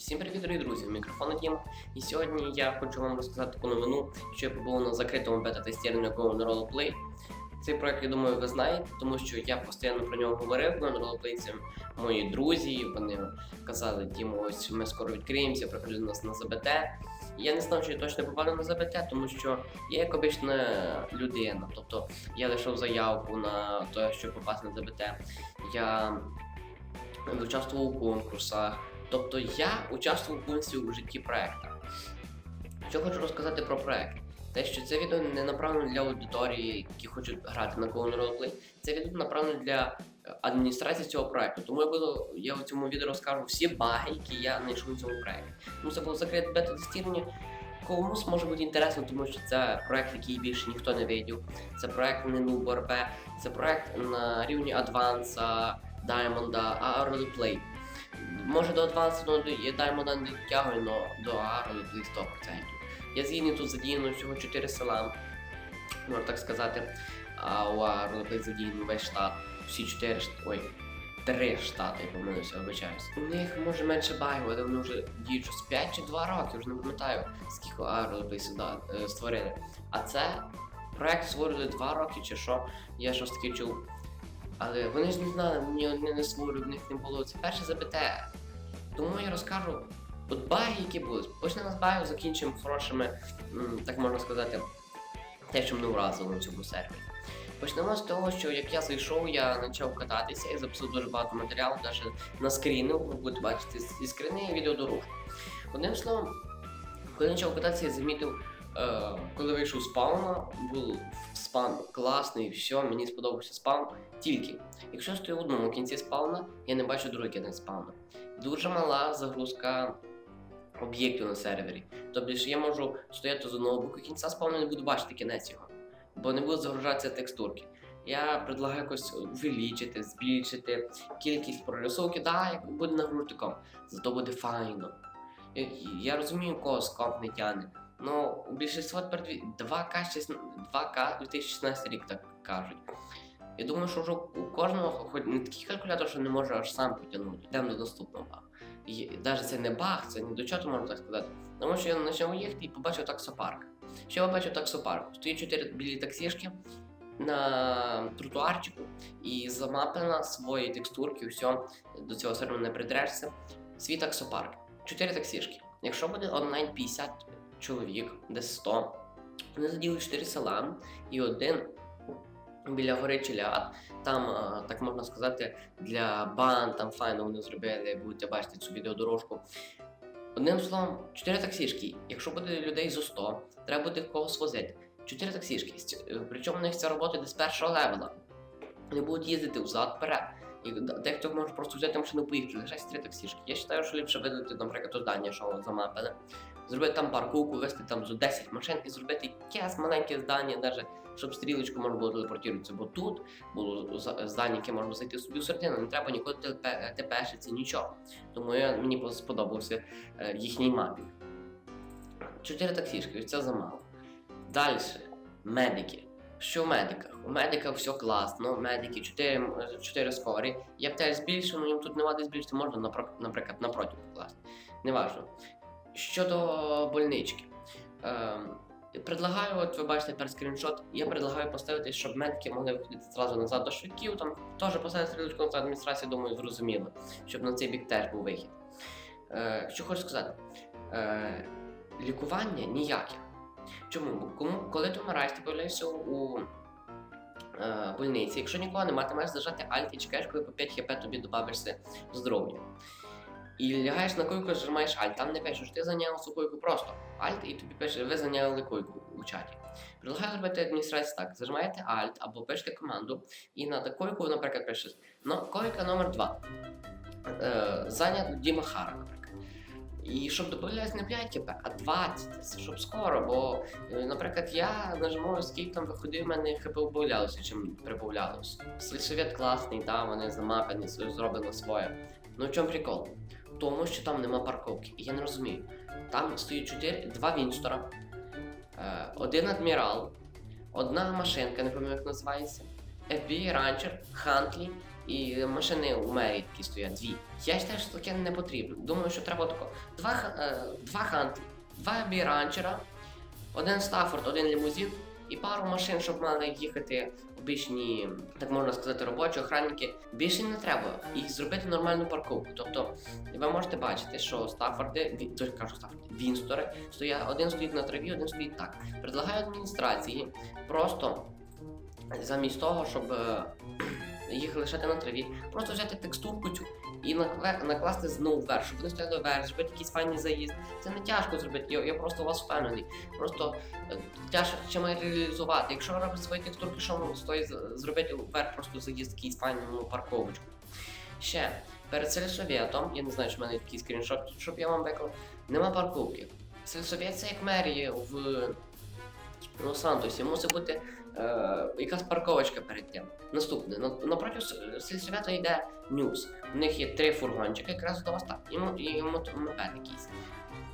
Всім привіт, дорогі друзі! Мікрофон Діма. І сьогодні я хочу вам розказати таку новину, що я побув на закритому бета-тестуванні Go Roleplay. Цей проект, я думаю, ви знаєте, тому що я постійно про нього говорив. Roleplay це мої друзі. Вони казали, Дімо, ось ми скоро відкриємося, приходили нас на ЗБТ. Я не знав, чи я точно попаду на ЗБТ, тому що я як обична людина. Тобто я лишив заявку на те, щоб попасти на ЗБТ. Я участвував у конкурсах. Тобто я участвував повністю у житті проекту. Що хочу розказати про проект? Те, що це відео не направлено для аудиторії, які хочуть грати на Go Roleplay, це відео направлено для е, адміністрації цього проекту. Тому я буду я у цьому відео розкажу всі баги, які я знайшов у цьому проекті. Ну це було закрите бета-тестування. Комусь може бути інтересно, тому що це проект, який більше ніхто не видів. Це проект не RP, це проект на рівні Адванса, Diamond, а Roleplay. Може до Advanced, ну, до я Diamond не дотягую, але до Roleplay 100%. Я згідний тут задіяно всього 4 села, можна так сказати. А у Roleplay задіяно весь штат. Всі 4 штати. Ой, 3 штати, я помилився, вибачаюсь. У них може менше багів, але вони вже діють щось 5 чи 2 роки, вже не пам'ятаю, скільки Roleplay сюди е, створили. А це проект створили 2 роки чи що, я щось таке чув. Але вони ж не знали, ні не створювали, в них не було. Це перше ЗБТ. Тому я розкажу от баги, які були. Почнемо з багів, закінчимо хорошими, так можна сказати, те, що мене вразило на цьому сервері. Почнемо з того, що як я зайшов, я почав кататися, і записав дуже багато матеріалу, навіть на скріни, ви будете бачити зі скріни і відеодорожку. Одним словом, коли я почав кататися, я замітив, коли вийшов спауна, був спаун класний, все, мені сподобався спаун. Тільки, якщо я стою в одному кінці спауна, я не бачу другий кінець спауна. Дуже мала загрузка об'єктів на сервері. Тобто я можу стояти з одного боку кінця спауна не буду бачити кінець його, бо не будуть загружатися текстурки. Я предлагаю якось увеличити, збільшити кількість прорисовки, да, як буде нагрузком, зато буде файно. Я, розумію, кого скомп не тяне. Ну, у більшинства тепер дві- 2К, 2К 2016 рік так кажуть. Я думаю, що вже у кожного, хоч не такий калькулятор, що не може аж сам потягнути. Йдемо до наступного. І навіть це не баг, це не до чого можна так сказати. Тому що я почав їхати і побачив таксопарк. Що я побачив таксопарк? Стоїть чотири білі таксішки на тротуарчику і замапена свої текстурки, все, до цього сервера не придрешся. Свій таксопарк. Чотири таксішки. Якщо буде онлайн 50 чоловік, десь 100, вони заділи 4 села і один біля гори Челяд. Там, е, так можна сказати, для бан, там файно вони зробили, будете бачити цю відеодорожку. Одним словом, 4 таксішки. Якщо буде людей зо 100, треба буде когось возити. 4 таксішки. Е, Причому у них ця робота десь першого левела. Вони будуть їздити взад вперед. І дехто може просто взяти машину поїхати, лишається три таксішки. Я вважаю, що ліпше видати, наприклад, здання, що замапили. Зробити там парковку, вести там зо 10 машин і зробити якесь маленьке здання, навіть щоб стрілочку можна було телепортуватися, бо тут було здання, яке можна зайти собі в середину, не треба ніколи ТПшиться, нічого. Тому я, мені сподобався е, їхній мапі. Чотири таксішки, це замало. Далі, медики. Що в медиках? У медиках все класно, медики 4, 4 скорі. Я б теж збільшив, але їм тут нема де збільшити, можна, наприклад, напроти покласти. Неважно. Щодо больнички. Ем, Предлагаю, от ви бачите тепер скріншот, я предлагаю поставити, щоб медики могли виходити зразу назад до швидків. Там теж поставити стрілочку на адміністрації, думаю, зрозуміло, щоб на цей бік теж був вихід. Е, що хочу сказати, е, лікування ніяке. Чому? Кому, коли ти вмираєш, ти появляєшся у е, больниці. Якщо нікого немає, ти маєш зажати альт і чекаєш, коли по 5 хп тобі додавишся здоров'я. І лягаєш на койку, зажимаєш альт. Там не пише, що ти зайняв цю койку просто. Альт, і тобі пише, ви зайняли койку у чаті. Предлагаю зробити адміністрацію так: зажимаєте Alt або пишете команду, і на койку, наприклад, пише ну, койка номер 2 Е, зайнят Діма Хара, наприклад. І щоб додавалось не 5 КП, а 20, щоб скоро, бо, е, наприклад, я нажимаю, скільки там виходив, в мене ХП убавлялося, чим прибавлялося. Сельсовет класний, там вони замапані, зроблено своє. Ну в чому прикол? Тому, що там нема парковки. І я не розумію. Там стоїть 4, два Вінстора, е, один адмірал, одна машинка, не пам'ятаю, як називається, FBI Rancher, Хантлі і машини у мерії такі стоять дві. Я вважаю, що таке не потрібно. Думаю, що треба тако два, е, два ханти, два один Стаффорд, один лімузин і пару машин, щоб мали їхати обічні, так можна сказати, робочі охранники. Більше не треба. І зробити нормальну парковку. Тобто ви можете бачити, що Стаффорди, то кажу Стаффорди, Вінстори, стоять, один стоїть на траві, один стоїть так. Предлагаю адміністрації просто замість того, щоб е, їх лишати на траві, просто взяти текстурку цю і накласти знову вверх, щоб вони стояли вверх, зробити якийсь файний заїзд. Це не тяжко зробити, я, я просто у вас впевнений. Просто е, тяжко ще має реалізувати. Якщо ви робите свої текстурки, що стоїть зробити вверх просто заїзд якийсь файний ну, парковочку. Ще перед сельсоветом, я не знаю, чи в мене такий скріншот, щоб я вам виклав, нема парковки. Сельсовет це як мерія в Лос-Сантосі, мусить бути е, якась парковочка перед тим. Наступне, на, напроти сільсовета йде Ньюс. У них є три фургончики, якраз до вас так, і, мо- і мопед якийсь.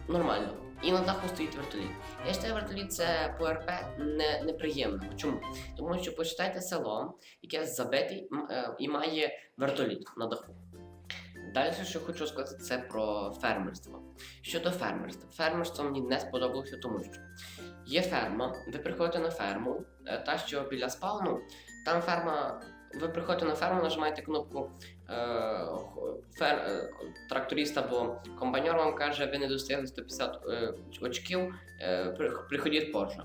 Нормально. І на даху стоїть вертоліт. Я вважаю, вертоліт це по РП не, неприємно. Чому? Тому що почитайте село, яке забите е, і має вертоліт на даху. Далі, що хочу сказати, це про фермерство. Щодо фермерства, фермерство мені не сподобалося, тому що є ферма, ви приходите на ферму, е, та що біля спауну, там ферма. Ви приходите на ферму, нажимаєте кнопку е, фер, е, тракторист або комбайнер вам каже, ви не достигли 150 е, очків, е, приходіть позже.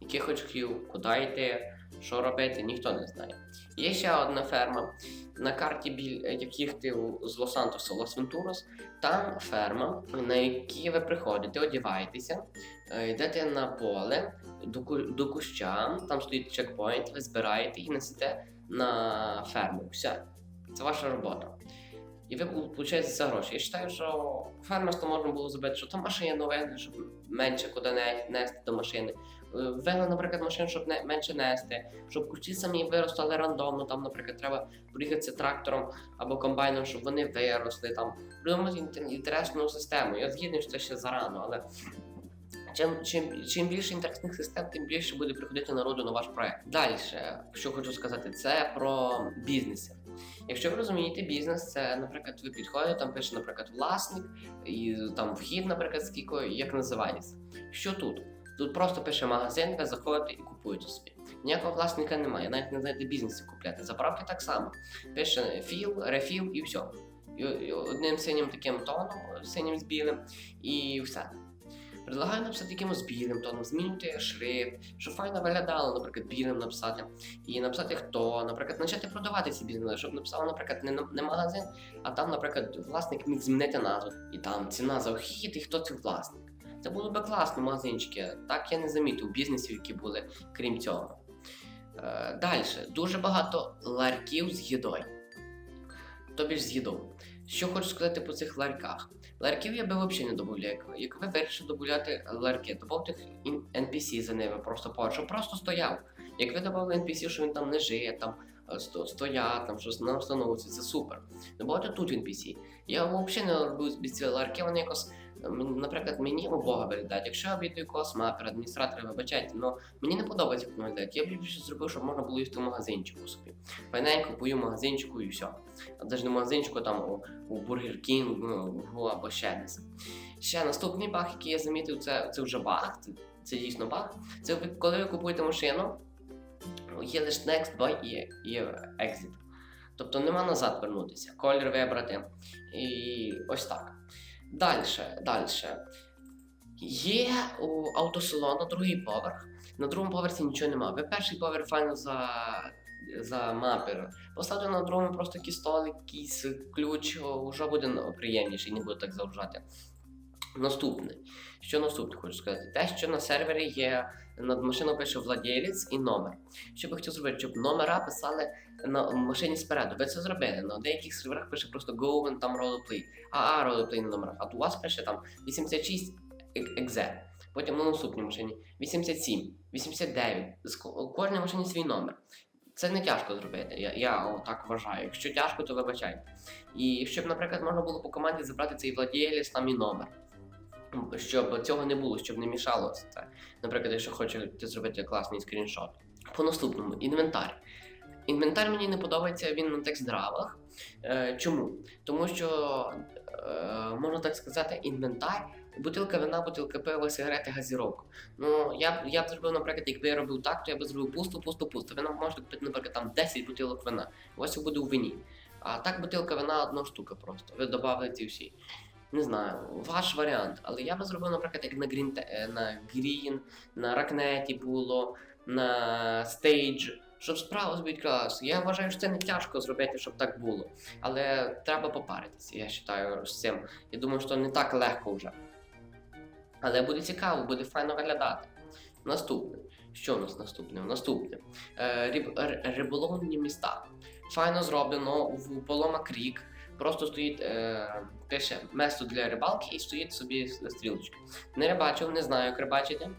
Яких очків, куди йти, що робити, ніхто не знає. Є ще одна ферма на карті, біль, як їхати у- з Лос-Сантоса в Лас-Вентурос. Там ферма, на якій ви приходите, одягаєтеся, е, йдете на поле до, куща, там стоїть чекпоінт, ви збираєте і несете на ферму. Все. Це ваша робота. І ви получаєте за гроші. Я вважаю, що фермерство можна було зробити, що там машину вигнали, щоб менше куди нести до машини. Е, наприклад, машин, щоб не, менше нести, щоб кущі самі виростали рандомно. Там, наприклад, треба проїхатися трактором або комбайном, щоб вони виросли. Там придумати інтер- інтересну систему. Я згідний, що це ще зарано, але чим, чим, чим більше інтересних систем, тим більше буде приходити народу на ваш проект. Далі, що хочу сказати, це про бізнеси. Якщо ви розумієте, бізнес, це, наприклад, ви підходите, там пише, наприклад, власник, і там вхід, наприклад, скільки, як називається. Що тут? Тут просто пише магазин, ви заходите і купуєте собі. Ніякого власника немає, навіть не знаєте бізнесі купляти. Заправки так само. Пише філ, рефіл і все. І, одним синім таким тоном, синім з білим, і все. Предлагаю написати якимось білим тоном, змінити шрифт, щоб файно виглядало, наприклад, білим написати. І написати хто, наприклад, почати продавати ці бізнеси, щоб написало, наприклад, не, не магазин, а там, наприклад, власник міг змінити назву. І там ціна за вхід і хто це власник. Це було би класно, магазинчики. Так я не замітив бізнесів, які були крім цього. Е, Далі, дуже багато ларьків з їдою. Тобі ж з їдою. Що хочу сказати по цих ларьках? Ларьків я би взагалі не додавав. Як, ви вирішили додати ларки, додавте NPC за ними просто щоб просто стояв. Як ви додали NPC, що він там не жиє, там е, стоять, там щось на установці, це супер. Добавте тут NPC. Я взагалі не робив без ці ларки, вони якось, наприклад, мені убого виглядають. Якщо я обійду якогось мапера, адміністратора, вибачайте, але мені не подобається, як. Я б більше зробив, щоб можна було їсти в магазинчику собі. Файненько пою магазинчику і все. А навіть не магазинчику, там у, у Burger King ну, або ще десь. Ще наступний баг, який я замітив, це, це вже баг, це, це дійсно баг. Це коли ви купуєте машину, є лише Next Buy і, і Exit. Тобто нема назад вернутися, колір вибрати. І ось так. Далі, дальше. Є у автосалону другий поверх. На другому поверсі нічого нема. Ви перший поверх файно за, за мапер. Поставте на другому просто якийсь столик, якийсь ключ, вже буде приємніше і не буде так заважати. Наступне. Що наступне хочу сказати? Те, що на сервері є над машиною пише владелець і номер. Що би хотів зробити, щоб номера писали на машині спереду. Ви це зробили. На деяких серверах пише просто go and там roleplay. А, roleplay на номерах. А у вас пише там 86 exe. Потім на наступній машині 87, 89. З ко- У кожній машині свій номер. Це не тяжко зробити, я, я так вважаю. Якщо тяжко, то вибачайте. І щоб, наприклад, можна було по команді забрати цей владелець там і номер. Щоб цього не було, щоб не мішалося це. Наприклад, якщо хочете зробити класний скріншот. По наступному, інвентар. Інвентар мені не подобається, він на текст-дравах. Е, чому? Тому що, е, можна так сказати, інвентар, бутилка вина, бутилка пива, сигарети, газіровка. Ну, я, б- я б зробив, наприклад, якби я робив так, то я б зробив пусто, пусто, пусто. Ви нам можете купити, наприклад, там 10 бутилок вина. Ось буде у вині. А так бутилка вина одна штука просто. Ви додали ці всі. Не знаю, ваш варіант. Але я би зробив, наприклад, як на Green, е, на Green, на Ракнеті було, на Stage, щоб справа відкралася. Я вважаю, що це не тяжко зробити, щоб так було. Але треба попаритися, я вважаю, з цим. Я думаю, що не так легко вже. Але буде цікаво, буде файно виглядати. Наступне. Що у нас наступне? Наступне. Е, риб, риболовні міста. Файно зроблено в Полома Крік. Просто стоїть, е, пише место для рибалки і стоїть собі стрілочка. Не рибачив, не знаю, як рибачити.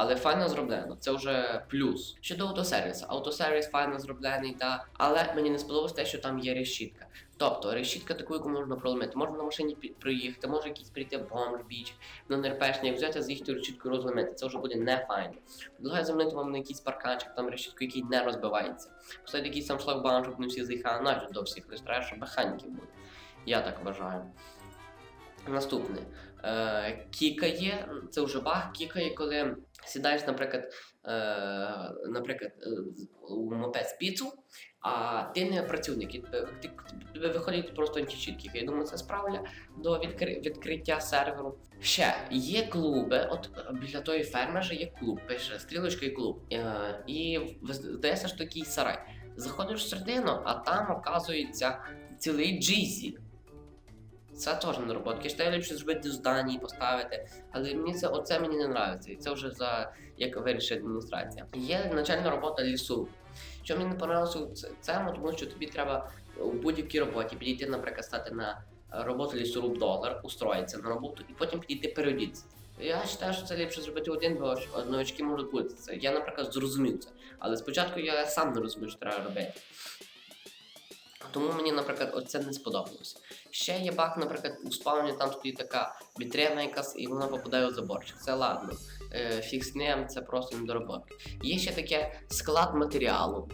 Але файно зроблено, це вже плюс. Щодо автосервісу, автосервіс файно зроблений, та але мені не сподобалось те, що там є решітка. Тобто решітка таку, яку можна проломити. Можна на машині проїхати, може якийсь прийти бомж біч, на нерпешник, взяти з'їхати решітку і розломити. Це вже буде не файно. Предлагаю замінити вам на якийсь парканчик, там решітку, який не розбивається. Поставити якийсь там шлагбаум, щоб не всі заїхали, навіть до всіх, лише треба, щоб механіків було. Я так вважаю. Наступне. Е, кікає, це вже баг, кікає, коли сідаєш, наприклад, е, наприклад, е, у мопед піцу, а ти не працівник, і тебе, виходить просто античітки. Я думаю, це справля до відкри, відкриття серверу. Ще є клуби, от біля тої ферми же є клуб, пише стрілочка і клуб. І здається, що такий сарай. Заходиш всередину, а там оказується цілий джизі. Це теж не робота. Я ліпше зробити здання і поставити. Але мені це оце мені не подобається. І це вже за як вирішить адміністрація. Є начальна робота лісу. Що мені не подобалося цьому, тому що тобі треба у будь-якій роботі підійти, наприклад, стати на роботу лісоруб долар, устроїтися на роботу і потім підійти переодітися. Я вважаю, що це ліпше зробити один, бо новички можуть бути це. Я, наприклад, зрозумів це. Але спочатку я сам не розумів, що треба робити. Тому мені, наприклад, оце не сподобалося. Ще є баг, наприклад, у спауні там стоїть така вітрина якась, і вона попадає у заборчик. Це ладно. Е, ним, це просто недороботки. Є ще таке склад матеріалу.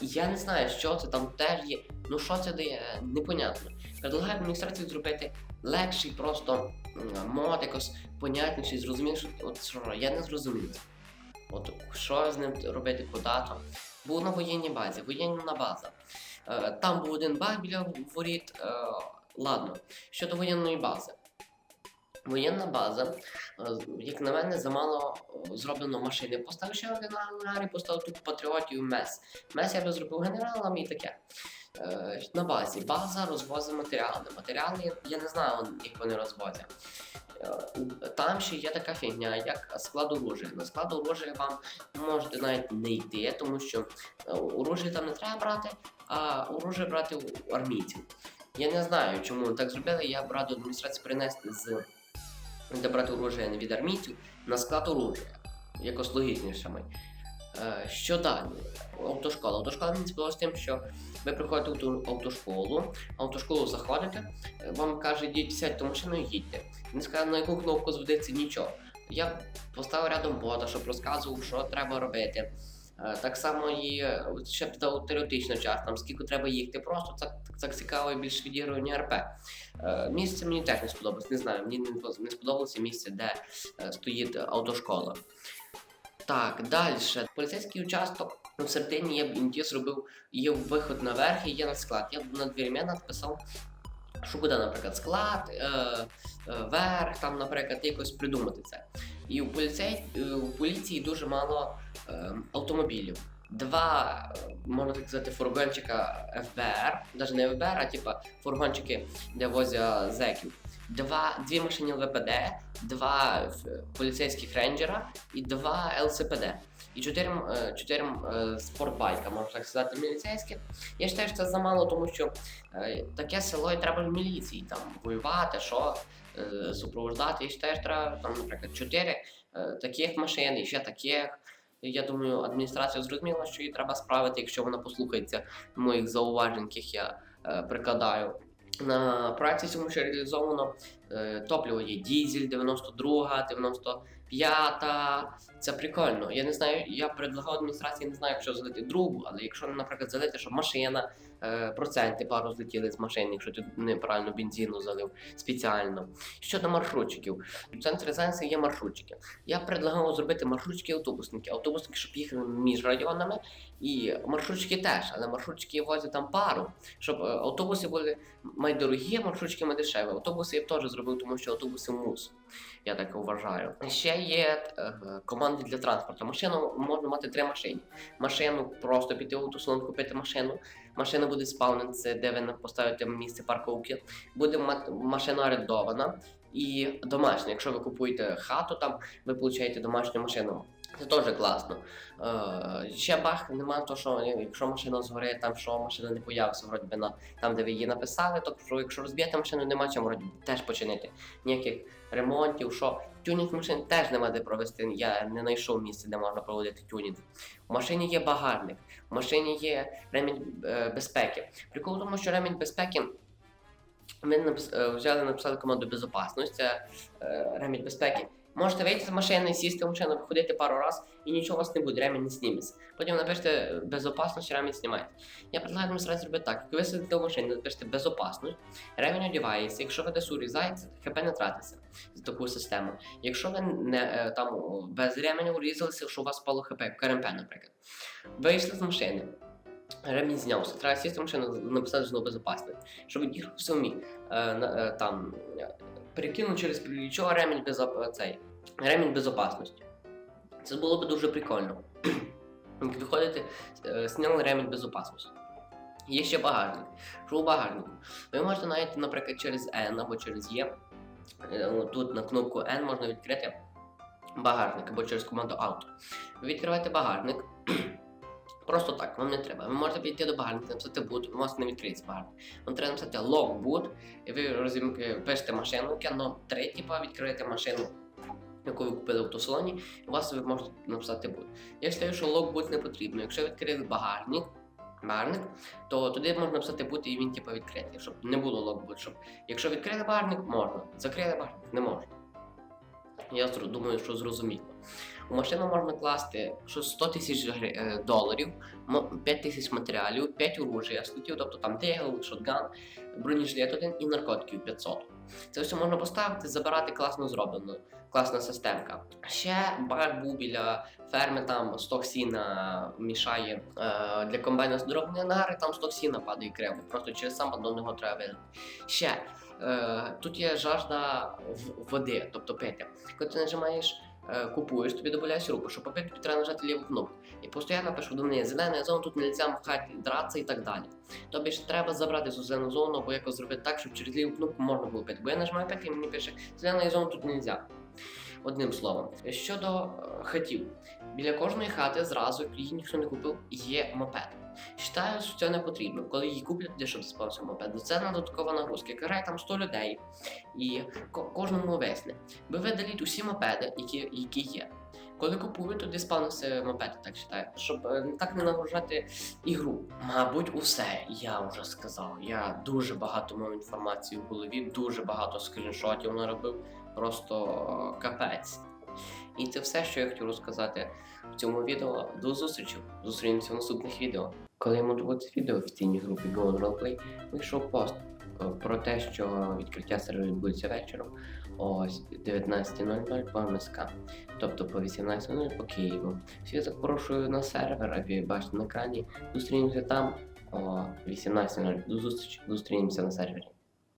Я не знаю, що це там теж є. Ну що це дає, непонятно. Предлагаю адміністрації зробити легший просто мод, якось понятніший, зрозуміліший. От що, я не зрозумів. От що з ним робити, то. Був на воєнній базі, воєнна база. Е, Там був один баг біля воріт. Е, Ладно, щодо воєнної бази. Воєнна база, е, як на мене, замало е, зроблено машини. Поставив ще один ангар і поставив тут патріотів мес. Мес я би зробив генералом і таке. Е, На базі. База розвозить матеріали. Матеріали я не знаю, як вони розвозять. Там ще є така фігня, як склад оружия. На склад оружия вам можете навіть не йти, тому що оружие там не треба брати, а оружие брати у армійців. Я не знаю, чому так зробили. Я б радив адміністрації принести з де брати оружие не від армійців на склад оружия. Якось логічніше. Е, що далі? Автошкола. Автошкола мені сподобалась тим, що ви приходите в автошколу, автошколу заходите, е, вам каже, йдіть сядьте в машину і їдьте. Не скаже, на яку кнопку зведеться нічого. Я поставив рядом бота, щоб розказував, що треба робити. Е, Так само і е, ще б дав теоретично час, там скільки треба їхати. Просто так, так цікаво більш відігрування РП. Е, Місце мені теж не сподобалось, не знаю, мені не сподобалося місце, де стоїть автошкола. Так, далі. Поліцейський участок в середині я б інті зробив, є виход наверх і є на склад. Я б на двері написав, що буде, наприклад, склад, е, е, верх, там, наприклад, якось придумати це. І у, поліцей, е, у поліції дуже мало е, автомобілів. Два, е, можна так сказати, фургончика ФБР, навіть не ФБР, а типа фургончики, де возять зеків. Два, дві машини ЛВПД, два е, поліцейських рейнджера і два ЛСПД. І чотири, е, чотири е, спортбайка, можна так сказати, міліцейські. Я вважаю, що це замало, тому що е, таке село і треба в міліції там воювати, що е, супроводжати. Я вважаю, що треба там, наприклад, чотири е, таких машин і ще таких. Я думаю, адміністрація зрозуміла, що її треба справити, якщо вона послухається моїх зауважень, яких я е, прикладаю. На практиці, цьому ще реалізовано топливо є дізель 92, 95. Це прикольно. Я не знаю, я предлагав адміністрації, не знаю, якщо залити другу, але якщо, наприклад, залити, щоб машина, е, проценти пару злетіли з машини, якщо ти неправильно бензину залив спеціально. Щодо маршрутчиків, в центрі Зайця є маршрутчики. Я предлагав зробити маршрутчики автобусники, автобусники, щоб їхали між районами, і маршрутчики теж, але маршрутчики возять там пару, щоб е, автобуси були май дорогі, маршрутчики дешеві. Автобуси я б теж зробив, тому що автобуси мус. Я так вважаю. Ще є е, команди для транспорту. Машину можна мати три машини. Машину просто піти в автосалон, купити машину. Машина буде спавнитися, де ви поставите місце парковки. Буде машина орендована і домашня. Якщо ви купуєте хату, там ви получаєте домашню машину. Це теж класно. Е, ще бах нема то, що якщо машина згорить, там що машина не появиться, вроді би на там, де ви її написали, то що якщо розб'єте машину, нема чим вроді теж починити. Ніяких ремонтів, що тюнінг машин теж нема де провести. Я не знайшов місце, де можна проводити тюнінг. У машині є багажник, в машині є ремінь е, безпеки. Прикол в тому, що ремінь безпеки. Ми е, взяли, написали команду безопасність, це е, ремінь безпеки. Можете вийти з машини, сісти в машину, походити пару раз і нічого у вас не буде, ремінь не зніметься. Потім напишете безопасність, ремінь знімайте. Я предлагаю адміністрації зробити так. Як ви сидите в машині, напишете безопасність, ремінь одягається. Якщо ви десь урізаєте, хп не тратиться за таку систему. Якщо ви не е, там без ременя урізалися, що у вас спало хп, КРМП, наприклад. Вийшли з машини. Ремінь знявся. Треба сісти в машину, написати знову безопасність. Щоб дірку в сумі е, е, там е, перекинув через плечо ремінь без цей ремінь безопасності. Це було б дуже прикольно. Як виходите, зняли ремінь безопасності. Є ще багажник. Що у багажнику? Ви можете навіть, наприклад, через N або через E. е, Тут на кнопку N можна відкрити багажник або через команду Auto. Ви відкриваєте багажник. Просто так, вам не треба. Ви можете підійти до багажника, написати boot, у вас не відкриється багажник. Вам треба написати log boot, і ви розім... е, пишете машину, кено 3, типа відкриєте машину, яку ви купили в автосалоні, і у вас ви можете написати boot. Я вважаю, що log boot не потрібно. Якщо відкрили багажник, багажник, то туди можна написати boot і він типа відкритий, щоб не було boot. Щоб... Якщо відкрили багажник, можна. Закрили багажник, не можна. Я думаю, що зрозуміло. Машину можна класти що 100 тисяч е, доларів, 5 тисяч матеріалів, 5 оружия, слотів, тобто там дегл, шотган, бронежилет один і наркотиків 500. Це все можна поставити, забирати класно зроблено, класна системка. Ще баг був біля ферми, там сток сіна мішає е, для комбайна здоровлення нагари, там сток сіна падає криво, просто через сам одного його треба вилити. Ще е, тут є жажда води, тобто пити. Коли ти нажимаєш купуєш, тобі додаєш руку, щоб попити, треба нажати ліву кнопку. І постійно пишу до мене зелена зона, тут не можна махати, дратися і так далі. Тобі ж треба забрати цю зелену зону або якось зробити так, щоб через ліву кнопку можна було пити. Бо я нажимаю пити і мені пише, зелена зона тут не можна. Одним словом, щодо е, хатів, біля кожної хати зразу, її ніхто не купив, є мопед. Вважаю, що це не потрібно. Коли її куплять, де щоб спався мопед, бо це додаткова нагрузка. Карає там 100 людей і ко- кожному весне. Ви видаліть усі мопеди, які, які є. Коли купують, то диспануси мопеди, так вважаю, щоб е, так не нагружати ігру. Мабуть, усе я вже сказав. Я дуже багато мав інформації в голові, дуже багато скріншотів наробив, просто е, капець. І це все, що я хотів розказати в цьому відео. До зустрічі! Зустрінемося в наступних відео. Коли я монтував відео в офіційній групі Go on Roleplay, вийшов пост е, про те, що відкриття серверу відбудеться вечором о 19.00 по МСК, тобто по 18.00 по Києву. Всі запрошую на сервер, а ви бачите на екрані. Зустрінемося там о 18.00. До зустрічі, зустрінемося на сервері.